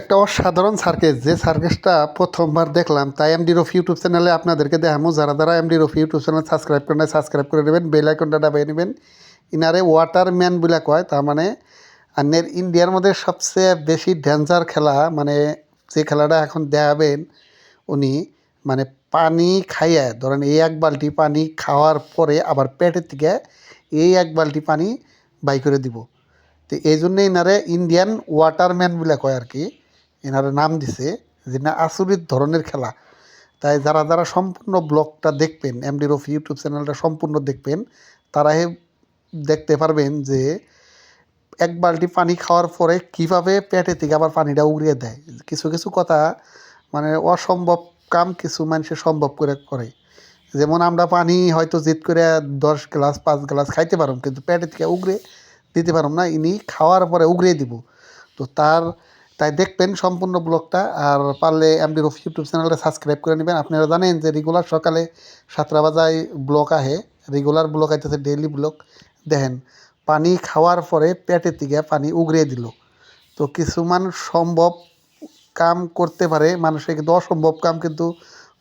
একটা অসাধারণ সার্কেস, যে সার্কেসটা প্রথমবার দেখলাম, তাই এমডি রফি ইউটিউব চ্যানেলে আপনাদেরকে দেখামো যারা যারা MD Rafi YouTube channel subscribe করেন সাবস্ক্রাইব করে নেবেন বেল আইকনটা নেবেন। ইনারে ওয়াটারম্যান বলে কয়, তার মানে আন্যের ইন্ডিয়ার মধ্যে সবচেয়ে বেশি ডেঞ্জার খেলা মানে যে খেলাটা এখন দেখাবেন উনি মানে পানি খাইয়ে, ধরেন এই এক বালতি পানি খাওয়ার পরে আবার পেটের থেকে এই এক বালতি পানি বাই করে দিব। তো এই জন্যে এনারে ইন্ডিয়ান ওয়াটারম্যান বলে কয় আর কি এনারে নাম দিছে যে না, আচরিত ধরনের খেলা। তাই যারা যারা সম্পূর্ণ ব্লগটা দেখবেন এমডি রফি ইউটিউব চ্যানেলটা সম্পূর্ণ দেখবেন, তারাই দেখতে পারবেন যে এক বালটি পানি খাওয়ার পরে কীভাবে পেটে থেকে আবার পানিটা উড়িয়ে দেয়। কিছু কিছু কথা মানে অসম্ভব কাম কিছু মানুষের সম্ভব করে করে। যেমন আমরা পানি হয়তো জিত করে দশ গ্লাস, পাঁচ গ্লাস খাইতে পারব কিন্তু পেটে থেকে উগরে দিতে পারব না, ইনি খাওয়ার পরে উগরিয়ে দিব। তো তার তাই দেখবেন সম্পূর্ণ ব্লগটা, আর পারলে এমডি রফি ইউটিউব চ্যানেলটা সাবস্ক্রাইব করে নেবেন। আপনারা জানেন যে রেগুলার সকালে সাতটা বাজায় ব্লগ আহে রেগুলার ব্লগ আইতেছে ডেইলি ব্লগ। দেখেন, পানি খাওয়ার পরে পেটের দিকে পানি উগরিয়ে দিল। তো কিছু মানুষ সম্ভব কাম করতে পারে, মানুষের কিন্তু অসম্ভব কাম কিন্তু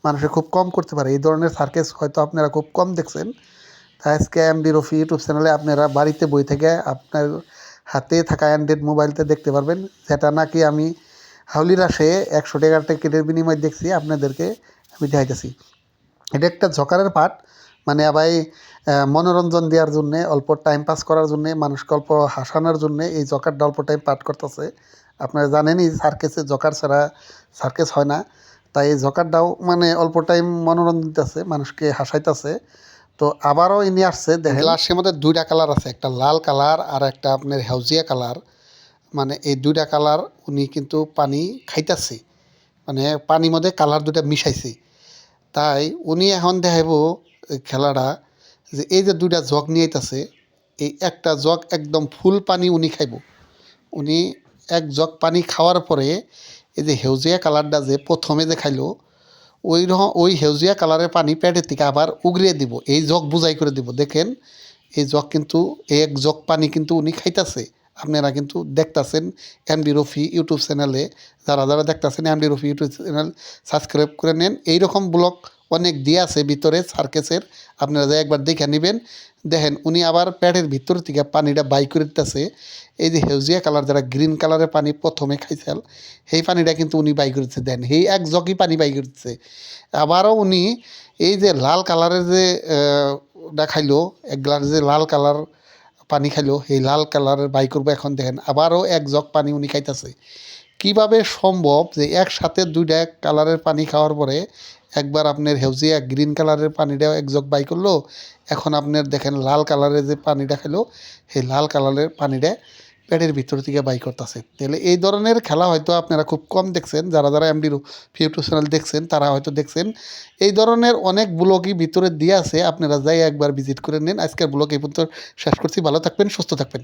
মানুষের খুব কম করতে পারে। এই ধরনের সার্কেস হয়তো আপনারা খুব কম দেখছেন। তাই আজকে এমডি রফি ইউটিউব চ্যানেলে আপনারা বাড়িতে বই থেকে আপনার হাতে থাকা অ্যান্ড্রয়েড মোবাইলতে দেখতে পারবেন। যেটা নাকি আমি হাউলির আসে একশো টাকার টিকিটের বিনিময়ে দেখছি, আপনাদেরকে আমি দেখাইতেছি। এটা একটা ঝকারের পাঠ মানে আবার মনোরঞ্জন দেওয়ার জন্যে, অল্প টাইম পাস করার জন্যে, মানুষকে অল্প হাসানোর জন্যে এই জকারটা অল্প টাইম পাঠ করতেছে। আপনারা জানেনই, সার্কেসে জকার ছাড়া সার্কেস হয় না। তাই এই জকারটাও মানে অল্প টাইম মনোরঞ্জন দিতেছে, মানুষকে হাসাইতেছে। তো আবারও ইনি আসছে, দেখেন। গ্লাসের মধ্যে দুইটা কালার আছে, একটা লাল কালার আর একটা আপনার হেউজিয়া কালার। মানে এই দুইটা কালার উনি কিন্তু পানি খাইতেছে। মানে পানির মধ্যে কালার দুটা মিশাইছে। তাই উনি এখন দেখাইব খেলাটা যে এই যে দুইটা জগ নিয়ে আইতাছে, এই একটা জগ একদম ফুল পানি উনি খাইব। উনি এক জগ পানি খাওয়ার পরে এই যে হেউজিয়া কালারটা যে প্রথমে যে খাইলো ওই ওই হেউজিয়া কালারের পানি প্যাডের থেকে আবার উগরিয়ে দিব, এই জগ বুঝাই করে দিব। দেখেন, এই জগ কিন্তু, এক জগ পানি কিন্তু উনি খাইতাছে। আপনারা কিন্তু দেখতাছেন এমডি রফি ইউটিউব চ্যানেলে, যারা যারা দেখতাছেন MD Rafi YouTube channel subscribe করে নেন। এইরকম ব্লগ অনেক দিয়ে আছে ভিতরে সার্কেসের। আপনারা যা একবার দেখে নেবেন। দেখেন, উনি আবার প্যাডের ভিতর থেকে পানিটা বাই করে দিতেছে। এই যে হেউজিয়া কালার, যারা গ্রিন কালারের পানি প্রথমে খাইছেন, সেই পানিটা কিন্তু উনি বাই করতেছে দেন, সেই এক জগই পানি বাই করতেছে আবারও উনি এই যে লাল কালারের যে দেখাইলো এক গ্লাস যে লাল কালার পানি খাইলো, সেই লাল কালারের বাই করব এখন। দেখেন, আবারও এক জগ পানি উনি খাইতেছে। কীভাবে সম্ভব যে একসাথে দুইটা কালারের পানি খাওয়ার পরে একবার আপনার হেউজিয়া গ্রিন কালারের পানিটা এক জগ বাই করল? এখন আপনার দেখেন লাল কালারের যে পানিটা খেলো সেই লাল কালারের পানিটা পেটের ভিতর থেকে বাই করতেছে। তাহলে এই ধরনের খেলা হয়তো আপনারা খুব কম দেখছেন, যারা যারা এমডি ইউটিউব চ্যানেল দেখছেন, তারা হয়তো দেখছেন। এই ধরনের অনেক ব্লগই ভিতরে দিয়ে আছে, আপনারা যাই একবার ভিজিট করে নিন। আজকের ব্লগ এই পর্যন্ত শেষ করছি। ভালো থাকবেন, সুস্থ থাকবেন।